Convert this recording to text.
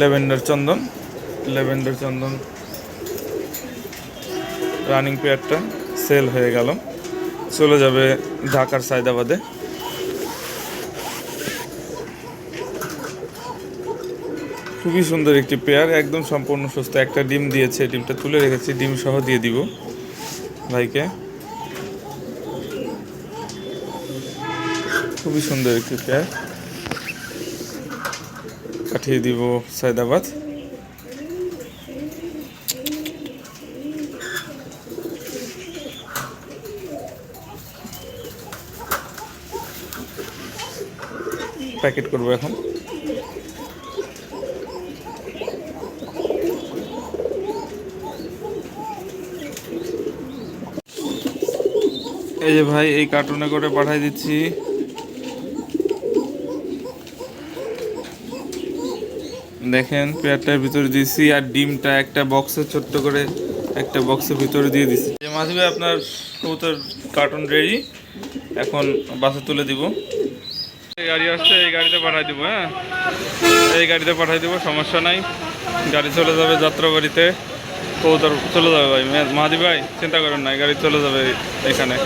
Lavender চন্দন lavender চন্দন running পেয়ারটা সেল হয়ে গেল। চলে যাবে ঢাকার সায়দাবাদে। খুবই সুন্দর একটি পেয়ার একদম সম্পূর্ণ সুস্থ। একটা ডিম দিয়েছে ডিমটা তুলে রেখেছি, ডিম সহ দিয়ে দিব ভাইকে। খুবই সুন্দর একটি পেয়ার পাঠিয়ে দিব সায়দাবাদ। প্যাকেট করব এখন। এই যে ভাই এই কার্টুনে করে পাঠাই দিচ্ছি। দেখেন, পেয়ারটার ভিতরে দিয়েছি আর ডিমটা একটা বক্সে ছোট্ট করে একটা বক্সের ভিতরে দিয়ে দিছি। মাঝি ভাই আপনার কবুতর কার্টুন রেডি এখন বাসে তুলে দিব। এই গাড়ি আসছে, এই গাড়িতে পাঠাই দিব হ্যাঁ? এই গাড়িতে পাঠাই দিব, সমস্যা নাই। গাড়ি চলে যাবে যাত্রাবাড়িতে কবুতর চলে যাবে ভাই মাহাদি ভাই, চিন্তা করেন না গাড়ি চলে যাবে এখানে।